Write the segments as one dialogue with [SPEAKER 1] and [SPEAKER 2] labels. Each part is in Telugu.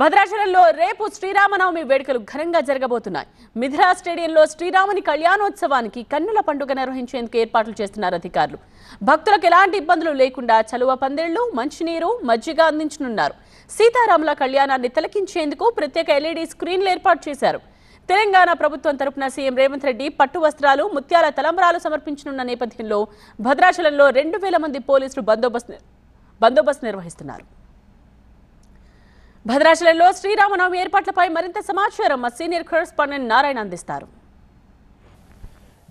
[SPEAKER 1] భద్రాచలంలో రేపు శ్రీరామనవమి వేడుకలు ఘనంగా జరగబోతున్నాయి. మిథిలా స్టేడియంలో శ్రీరాముని కళ్యాణోత్సవానికి కన్నుల పండుగ నిర్వహించేందుకు ఏర్పాట్లు చేస్తున్నారు అధికారులు. భక్తులకు ఎలాంటి ఇబ్బందులు లేకుండా చలువ పందిళ్ళు మంచినీరు మజ్జిగ అందించనున్నారు. సీతారాముల కళ్యాణాన్ని తిలకించేందుకు ప్రత్యేక ఎల్ఈడీ స్క్రీన్లు ఏర్పాటు చేశారు. తెలంగాణ ప్రభుత్వం తరపున సీఎం రేవంత్ రెడ్డి పట్టు వస్త్రాలు ముత్యాల తలంబరాలు సమర్పించనున్న నేపథ్యంలో భద్రాచలంలో రెండు వేల మంది పోలీసులు బందోబస్తు బందోబస్తు నిర్వహిస్తున్నారు. భద్రాచలంలో శ్రీరామనవమి ఏర్పాట్లపై మరింత సమాచారం మా సీనియర్ కరెస్పాండెంట్ నారాయణ అందిస్తారు.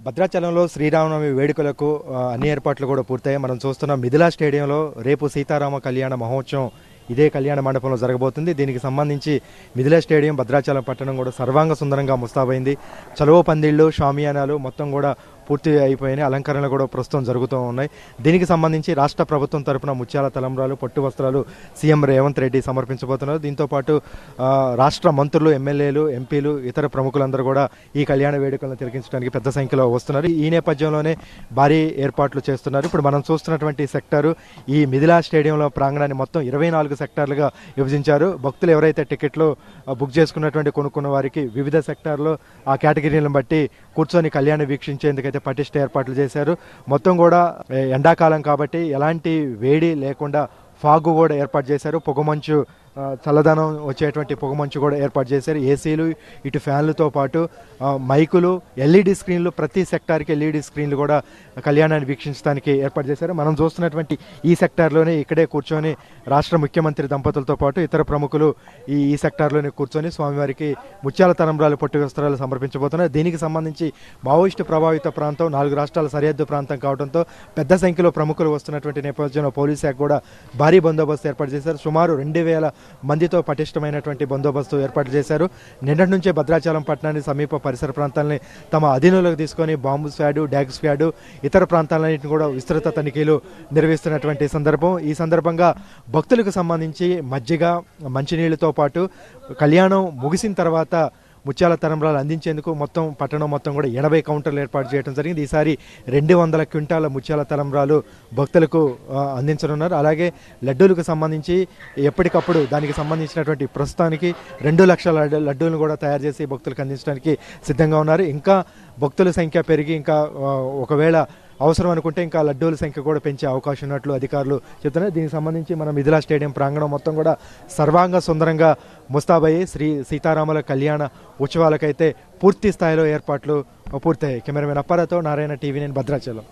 [SPEAKER 2] భద్రాచలంలో శ్రీరామనవమి వేడుకలకు అన్ని ఏర్పాట్లు కూడా పూర్తయ్యాయి. మనం చూస్తున్నాం మిథిలా స్టేడియంలో రేపు సీతారామ కళ్యాణ మహోత్సవం ఇదే కళ్యాణ మండపంలో జరగబోతుంది. దీనికి సంబంధించి మిథిలా స్టేడియం భద్రాచలం పట్టణం కూడా సర్వాంగ సుందరంగా ముస్తాబైంది. చలువ పందిళ్ళు షామియానాలు మొత్తం కూడా పూర్తి అయిపోయినాయి. అలంకరణలు కూడా ప్రస్తుతం జరుగుతూ ఉన్నాయి. దీనికి సంబంధించి రాష్ట్ర ప్రభుత్వం తరపున ముత్యాల తలంబ్రాలు పట్టు వస్త్రాలు సీఎం రేవంత్ రెడ్డి సమర్పించబోతున్నారు. దీంతో పాటు రాష్ట్ర మంత్రులు ఎమ్మెల్యేలు ఎంపీలు ఇతర ప్రముఖులందరూ కూడా ఈ కళ్యాణ వేడుకలను తిలకించడానికి పెద్ద సంఖ్యలో వస్తున్నారు. ఈ నేపథ్యంలోనే భారీ ఏర్పాట్లు చేస్తున్నారు. ఇప్పుడు మనం చూస్తున్నటువంటి సెక్టారు ఈ మిథిలా స్టేడియంలో ప్రాంగణాన్ని మొత్తం ఇరవై నాలుగు సెక్టార్లుగా విభజించారు. భక్తులు ఎవరైతే టికెట్లు బుక్ చేసుకున్నటువంటి కొనుక్కున్న వారికి వివిధ సెక్టార్లో ఆ కేటగిరీలను బట్టి కూర్చొని కళ్యాణం వీక్షించేందుకైతే పటిష్ట ఏర్పాట్లు చేశారు. మొత్తం కూడా ఎండాకాలం కాబట్టి ఎలాంటి వేడి లేకుండా ఫాగు కూడా ఏర్పాటు చేశారు. పొగమంచు చల్లదనం వచ్చేటువంటి పొగమంచు కూడా ఏర్పాటు చేశారు. ఏసీలు ఇటు ఫ్యాన్లతో పాటు మైకులు ఎల్ఈడి స్క్రీన్లు ప్రతి సెక్టార్కి ఎల్ఈడి స్క్రీన్లు కూడా కళ్యాణాన్ని వీక్షించడానికి ఏర్పాటు చేశారు. మనం చూస్తున్నటువంటి ఈ సెక్టార్లోనే ఇక్కడే కూర్చొని రాష్ట్ర ముఖ్యమంత్రి దంపతులతో పాటు ఇతర ప్రముఖులు ఈ ఈ సెక్టార్లోనే కూర్చొని స్వామివారికి ముత్యాల తరంబ్రాలు పొట్టి వస్త్రాలు సమర్పించబోతున్నారు. దీనికి సంబంధించి మావోయిస్టు ప్రభావిత ప్రాంతం నాలుగు రాష్ట్రాల సరిహద్దు ప్రాంతం కావడంతో పెద్ద సంఖ్యలో ప్రముఖులు వస్తున్నటువంటి నేపథ్యంలో పోలీస్ శాఖ కూడా భారీ బందోబస్తు ఏర్పాటు చేశారు. సుమారు రెండు వేల మందితో పటిష్టమైనటువంటి బందోబస్తు ఏర్పాటు చేశారు. నిన్నటి నుంచే భద్రాచలం పట్టణాన్ని సమీప పరిసర ప్రాంతాలని తమ అధీనంలోకి తీసుకొని బాంబు స్వాడు డ్యాగ్ స్వాడు ఇతర ప్రాంతాలన్నింటిని కూడా విస్తృత తనిఖీలు నిర్వహిస్తున్నటువంటి సందర్భం. ఈ సందర్భంగా భక్తులకు సంబంధించి మజ్జిగ మంచినీళ్ళతో పాటు కళ్యాణం ముగిసిన తర్వాత ముత్యాల తరంబరాలు అందించేందుకు మొత్తం పట్టణం మొత్తం కూడా ఎనభై కౌంటర్లు ఏర్పాటు చేయడం జరిగింది. ఈసారి రెండు వందల క్వింటాల ముత్యాల తలంబ్రాలు భక్తులకు అందించనున్నారు. అలాగే లడ్డూలకు సంబంధించి ఎప్పటికప్పుడు దానికి సంబంధించినటువంటి ప్రస్తుతానికి రెండు లక్షల లడ్డూలను కూడా తయారు చేసి భక్తులకు అందించడానికి సిద్ధంగా ఉన్నారు. ఇంకా భక్తుల సంఖ్య పెరిగి ఇంకా ఒకవేళ అవసరం అనుకుంటే ఇంకా లడ్డూల సంఖ్య కూడా పెంచే అవకాశం ఉన్నట్లు అధికారులు చెప్తున్నారు దీనికి సంబంధించి మనం మిథిలా స్టేడియం ప్రాంగణం మొత్తం కూడా సర్వాంగ సుందరంగా ముస్తాబయ్యి శ్రీ సీతారాముల కళ్యాణ ఉత్సవాలకైతే పూర్తి స్థాయిలో ఏర్పాట్లు పూర్తయ్యాయి. కెమెరామెన్ అప్పారాతో నారాయణ టీవీ నేను భద్రాచలం.